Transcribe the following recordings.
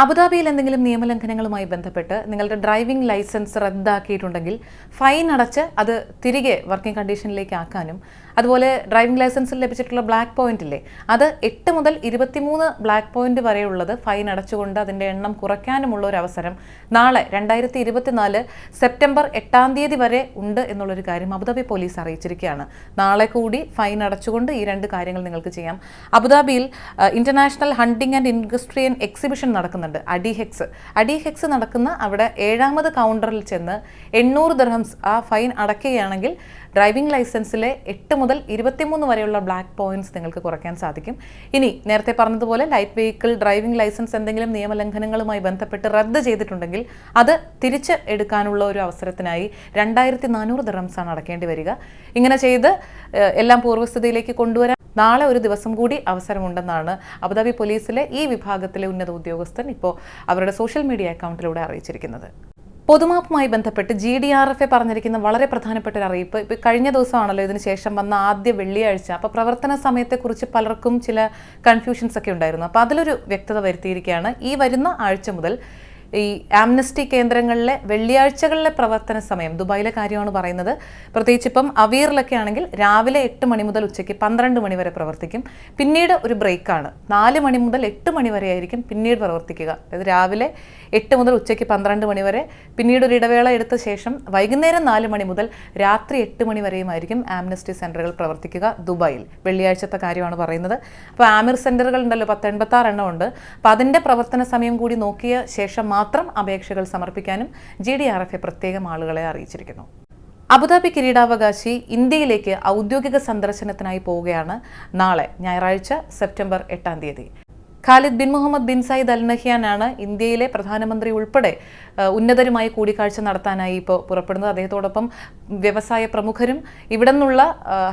അബുദാബിയിൽ എന്തെങ്കിലും നിയമലംഘനങ്ങളുമായി ബന്ധപ്പെട്ട് നിങ്ങളുടെ ഡ്രൈവിംഗ് ലൈസൻസ് റദ്ദാക്കിയിട്ടുണ്ടെങ്കിൽ ഫൈൻ അടച്ച് അത് തിരികെ വർക്കിംഗ് കണ്ടീഷനിലേക്ക് ആക്കാനും അതുപോലെ ഡ്രൈവിംഗ് ലൈസൻസിൽ ലഭിച്ചിട്ടുള്ള ബ്ലാക്ക് പോയിന്റ് ഇല്ലേ അത് എട്ട് മുതൽ ഇരുപത്തിമൂന്ന് ബ്ലാക്ക് പോയിന്റ് വരെയുള്ളത് ഫൈൻ അടച്ചുകൊണ്ട് അതിന്റെ എണ്ണം കുറയ്ക്കാനുമുള്ള ഒരു അവസരം നാളെ രണ്ടായിരത്തി ഇരുപത്തിനാല് സെപ്റ്റംബർ എട്ടാം തീയതി വരെ ഉണ്ട് എന്നുള്ളൊരു കാര്യം അബുദാബി പോലീസ് അറിയിച്ചിരിക്കുകയാണ്. നാളെ കൂടി ഫൈൻ അടച്ചുകൊണ്ട് ഈ രണ്ട് കാര്യങ്ങൾ നിങ്ങൾക്ക് ചെയ്യാം. അബുദാബിയിൽ international hunting and equestrian exhibition നടക്കുന്നുണ്ട്. അഡിഹെക്സ് അഡിഹെക്സ് നടക്കുന്ന അവിടെ ഏഴാമത് കൗണ്ടറിൽ ചെന്ന് എണ്ണൂറ് ദർഹംസ് ആ ഫൈൻ അടയ്ക്കുകയാണെങ്കിൽ ഡ്രൈവിംഗ് ലൈസൻസിലെ എട്ട് മുതൽ ഇരുപത്തിമൂന്ന് വരെയുള്ള ബ്ലാക്ക് പോയിന്റ്സ് നിങ്ങൾക്ക് കുറയ്ക്കാൻ സാധിക്കും. ഇനി നേരത്തെ പറഞ്ഞതുപോലെ ലൈറ്റ് വെഹിക്കിൾ ഡ്രൈവിംഗ് ലൈസൻസ് എന്തെങ്കിലും നിയമലംഘനങ്ങളുമായി ബന്ധപ്പെട്ട് റദ്ദ് ചെയ്തിട്ടുണ്ടെങ്കിൽ അത് തിരിച്ച് എടുക്കാനുള്ള ഒരു അവസരത്തിനായി രണ്ടായിരത്തി നാനൂറ് ദർഹംസാണ് അടക്കേണ്ടി വരിക. ഇങ്ങനെ ചെയ്ത് എല്ലാം പൂർവസ്ഥിതിയിലേക്ക് കൊണ്ടുവരാൻ നാളെ ഒരു ദിവസം കൂടി അവസരമുണ്ടെന്നാണ് അബുദാബി പോലീസിലെ ഈ വിഭാഗത്തിലെ ഉന്നത ഉദ്യോഗസ്ഥൻ ഇപ്പോൾ അവരുടെ സോഷ്യൽ മീഡിയ അക്കൗണ്ടിലൂടെ അറിയിച്ചിരിക്കുന്നത്. പൊതുമാപ്പുമായി ബന്ധപ്പെട്ട് G D R F A പറഞ്ഞിരിക്കുന്ന വളരെ പ്രധാനപ്പെട്ട ഒരു അറിയിപ്പ്. ഇപ്പോൾ കഴിഞ്ഞ ദിവസമാണല്ലോ ഇതിന് ശേഷം വന്ന ആദ്യ വെള്ളിയാഴ്ച. അപ്പോൾ പ്രവർത്തന സമയത്തെക്കുറിച്ച് പലർക്കും ചില കൺഫ്യൂഷൻസ് ഒക്കെ ഉണ്ടായിരുന്നു. അപ്പോൾ അതിലൊരു വ്യക്തത വരുത്തിയിരിക്കുകയാണ്. ഈ വരുന്ന ആഴ്ച മുതൽ ഈ ആംനസ്റ്റി കേന്ദ്രങ്ങളിലെ വെള്ളിയാഴ്ചകളിലെ പ്രവർത്തന സമയം ദുബായിലെ കാര്യമാണ് പറയുന്നത്. പ്രത്യേകിച്ച് ഇപ്പം അവീറിലൊക്കെ ആണെങ്കിൽ രാവിലെ എട്ട് മണി മുതൽ ഉച്ചയ്ക്ക് പന്ത്രണ്ട് മണി വരെ പ്രവർത്തിക്കും. പിന്നീട് ഒരു ബ്രേക്കാണ്. നാല് മണി മുതൽ എട്ട് മണി വരെ ആയിരിക്കും പിന്നീട് പ്രവർത്തിക്കുക. അതായത് രാവിലെ എട്ട് മുതൽ ഉച്ചയ്ക്ക് പന്ത്രണ്ട് മണി വരെ. പിന്നീട് ഒരു ഇടവേള എടുത്ത ശേഷം വൈകുന്നേരം നാല് മണി മുതൽ രാത്രി എട്ട് മണി വരെയുമായിരിക്കും ആംനസ്റ്റി സെന്ററുകൾ പ്രവർത്തിക്കുക ദുബായിൽ. വെള്ളിയാഴ്ചത്തെ കാര്യമാണ് പറയുന്നത്. അപ്പോൾ ആമിർ സെന്ററുകൾ ഉണ്ടല്ലോ പത്ത് എൺപത്താറ് എണ്ണം ഉണ്ട്. അപ്പോൾ അതിന്റെ പ്രവർത്തന സമയം കൂടി നോക്കിയ ശേഷം മാത്രം അപേക്ഷകൾ സമർപ്പിക്കാനും ജി ഡി ആർ എഫ് പ്രത്യേകം ആളുകളെ അറിയിച്ചിരിക്കുന്നു. അബുദാബി കിരീടാവകാശി ഇന്ത്യയിലേക്ക് ഔദ്യോഗിക സന്ദർശനത്തിനായി പോവുകയാണ് നാളെ ഞായറാഴ്ച സെപ്റ്റംബർ എട്ടാം തീയതി. Khalid bin Mohamed bin Zayed Al നഹ്യാനാണ് ഇന്ത്യയിലെ പ്രധാനമന്ത്രി ഉൾപ്പെടെ ഉന്നതരുമായി കൂടിക്കാഴ്ച നടത്താനായി ഇപ്പോൾ പുറപ്പെടുന്നത്. അദ്ദേഹത്തോടൊപ്പം വ്യവസായ പ്രമുഖരും ഇവിടെ നിന്നുള്ള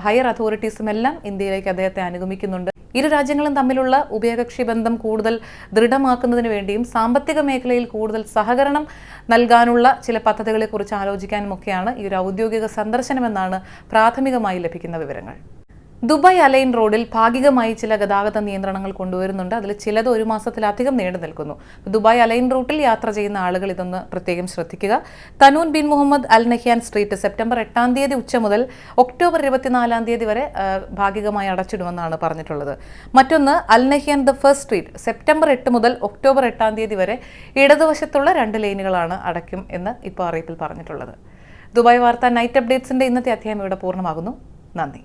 ഹയർ അതോറിറ്റീസും എല്ലാം ഇന്ത്യയിലേക്ക് അദ്ദേഹത്തെ അനുഗമിക്കുന്നുണ്ട്. ഇരു രാജ്യങ്ങളും തമ്മിലുള്ള ഉഭയകക്ഷി ബന്ധം കൂടുതൽ ദൃഢമാക്കുന്നതിന് വേണ്ടിയും സാമ്പത്തിക മേഖലയിൽ കൂടുതൽ സഹകരണം നൽകാനുള്ള ചില പദ്ധതികളെക്കുറിച്ച് ആലോചിക്കാനുമൊക്കെയാണ് ഈ ഒരു ഔദ്യോഗിക സന്ദർശനമെന്നാണ് പ്രാഥമികമായി ലഭിക്കുന്ന വിവരങ്ങൾ. ദുബായ് അലൈൻ റോഡിൽ ഭാഗികമായി ചില ഗതാഗത നിയന്ത്രണങ്ങൾ കൊണ്ടുവരുന്നുണ്ട്. അതിൽ ചിലത് ഒരു മാസത്തിലധികം നീണ്ടു നിൽക്കുന്നു. ദുബായ് അലൈൻ റൂട്ടിൽ യാത്ര ചെയ്യുന്ന ആളുകൾ ഇതൊന്ന് പ്രത്യേകം ശ്രദ്ധിക്കുക. Tahnoun bin Mohammed Al Nahyan street September എട്ടാം തീയതി ഉച്ച മുതൽ ഒക്ടോബർ ഇരുപത്തിനാലാം തീയതി വരെ ഭാഗികമായി അടച്ചിടുമെന്നാണ് പറഞ്ഞിട്ടുള്ളത്. മറ്റൊന്ന് Al Nahyan the first street September എട്ട് മുതൽ ഒക്ടോബർ എട്ടാം തീയതി വരെ ഇടതുവശത്തുള്ള രണ്ട് ലൈനുകളാണ് അടയ്ക്കും എന്ന് ഇപ്പോൾ അറിയിപ്പിൽ പറഞ്ഞിട്ടുള്ളത്. ദുബായ് വാർത്ത നൈറ്റ് അപ്ഡേറ്റ്സിന്റെ ഇന്നത്തെ അധ്യായം ഇവിടെ പൂർണമാകുന്നു. നന്ദി.